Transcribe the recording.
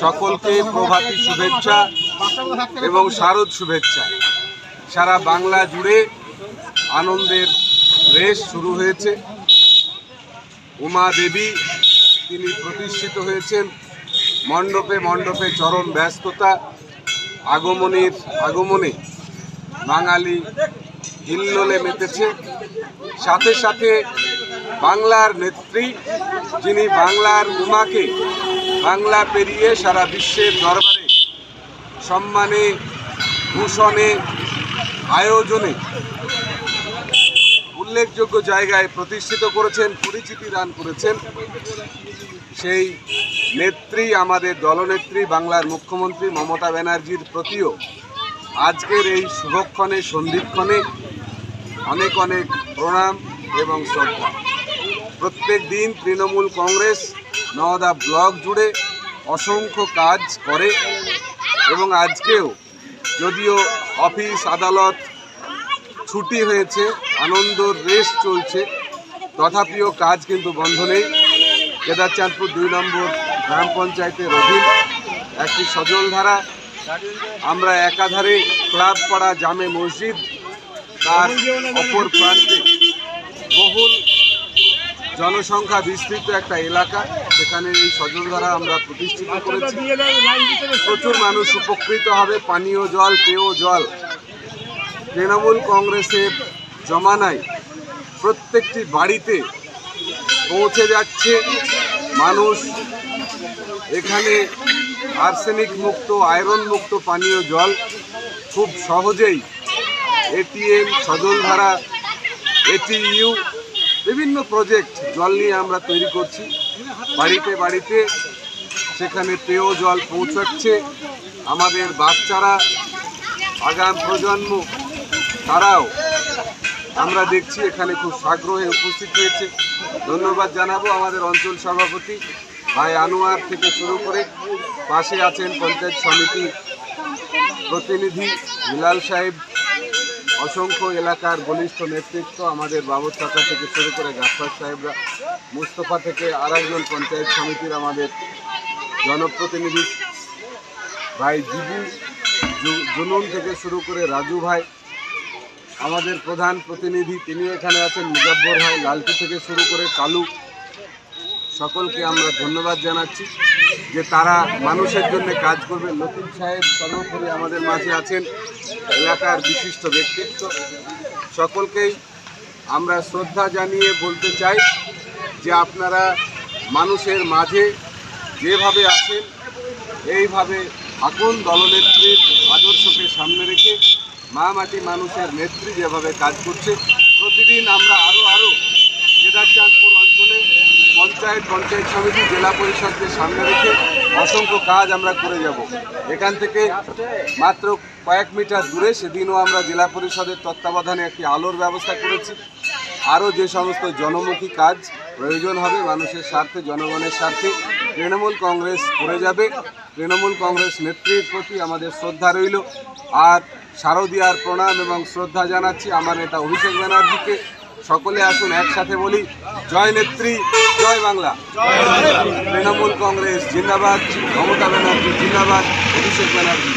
সকলকে প্রভাতী শুভেচ্ছা এবং শারদ শুভেচ্ছা। সারা বাংলা জুড়ে আনন্দের রেশ শুরু হয়েছে। উমা দেবী, তিনি প্রতিষ্ঠিত হয়েছেন। মণ্ডপে মণ্ডপে চরম ব্যস্ততা, আগমনের আগমনে বাঙালি হিল্লোলে মেতেছে। সাথে সাথে বাংলার নেত্রী, যিনি বাংলার উমাকে বাংলা পেরিয়ে সারা বিশ্বের দরবারে সম্মানে, ভূষণে, আয়োজনে উল্লেখযোগ্য জায়গায় প্রতিষ্ঠিত করেছেন, পরিচিতি দান করেছেন সেই নেত্রী, আমাদের দলনেত্রী, বাংলার মুখ্যমন্ত্রী মমতা ব্যানার্জির প্রতিও আজকের এই শুভক্ষণে, সন্ধিক্ষণে অনেক অনেক প্রণাম এবং শ্রদ্ধা। প্রত্যেক দিন তৃণমূল কংগ্রেস নওদা ব্লক জুড়ে অসংখ্য কাজ করে এবং আজকেও যদিও অফিস আদালত ছুটি হয়েছে, আনন্দর রেস চলছে, তথাপিও কাজ কিন্তু বন্ধ নেই। কেদারচাঁদপুর দুই নম্বর গ্রাম পঞ্চায়েতের অধীন একটি সজলধারা। আমরা একাধারে ক্লাব পাড়া জামে মসজিদ, তার অপর প্রান্তে বহুল জনসংখ্যা বিস্তৃত একটা এলাকা। সেখানে এই সজলধারা আমরা প্রতিষ্ঠিত করেছি। প্রচুর মানুষ উপকৃত হবে, পানীয় জল, পেয় জল। তৃণমূল কংগ্রেসের জমানায় প্রত্যেকটি বাড়িতে পৌঁছে যাচ্ছে মানুষ। এখানে আর্সেনিক মুক্ত, আয়রন মুক্ত পানীয় জল খুব সহজেই এটিএম সজলধারা এটিইউ বিভিন্ন প্রজেক্ট জল নিয়ে আমরা তৈরি করছি। বাড়িতে বাড়িতে সেখানে পেয় জল পৌঁছাচ্ছে। আমাদের বাচ্চারা, আগাম প্রজন্ম, তারাও আমরা দেখছি এখানে খুব সাগ্রহে উপস্থিত হয়েছে। ধন্যবাদ জানাব আমাদের অঞ্চল সভাপতি ভাই আনোয়ার থেকে শুরু করে পাশে আছেন পঞ্চায়েত সমিতি প্রতিনিধি, বিলাল সাহেব। অসংখ্য এলাকার বলিষ্ঠ নেতৃত্ব আমাদের বাবর চাচা থেকে শুরু করে গাফার সাহেবরা, মুস্তফা থেকে আর একজন পঞ্চায়েত সমিতির আমাদের জনপ্রতিনিধি, ভাই জিবু জুনুন থেকে শুরু করে রাজু ভাই, আমাদের প্রধান প্রতিনিধি, তিনি এখানে আছেন মুজাব্বর ভাই, লালটু থেকে শুরু করে কালু সকলকে আমরা ধন্যবাদ জানাচ্ছি যে তারা মানুষের জন্য কাজ করবে লতিফ সাহেব সর্বোপরি আমাদের মাঝে আছেন, এলাকার বিশিষ্ট ব্যক্তিত্ব। সকলকেই আমরা শ্রদ্ধা জানিয়ে বলতে চাই যে আপনারা মানুষের মাঝে যেভাবে আছেন, এইভাবে থাকুন দলনেত্রীর আদর্শকে সামনে রেখে। মা মাটি মানুষের নেত্রী যেভাবে কাজ করছে, প্রতিদিন আমরা আরও আরও কেদারচাঁদপুর পঞ্চায়েত পঞ্চায়েত সমিতি, জেলা পরিষদকে সামনে রেখে অসংখ্য কাজ আমরা করে যাব। এখান থেকে মাত্র কয়েক মিটার দূরে সেদিনও আমরা জেলা পরিষদের তত্ত্বাবধানে একটি আলোর ব্যবস্থা করেছি। আরও যে সমস্ত জনমুখী কাজ প্রয়োজন হবে, মানুষের স্বার্থে, জনগণের স্বার্থে তৃণমূল কংগ্রেস করে যাবে। তৃণমূল কংগ্রেস নেত্রীর প্রতি আমাদের শ্রদ্ধা রইল। আর শারদীয়ার প্রণাম এবং শ্রদ্ধা জানাচ্ছি। আমার নেতা অভিষেক ব্যানার্জিকে। সকলে আসুন, একসাথে বলি, জয় নেত্রী, জয় বাংলা। তৃণমূল কংগ্রেস, জিন্দাবাদ, মমতা ব্যানার্জি, জিন্দাবাদ, অভিষেক ব্যানার্জি।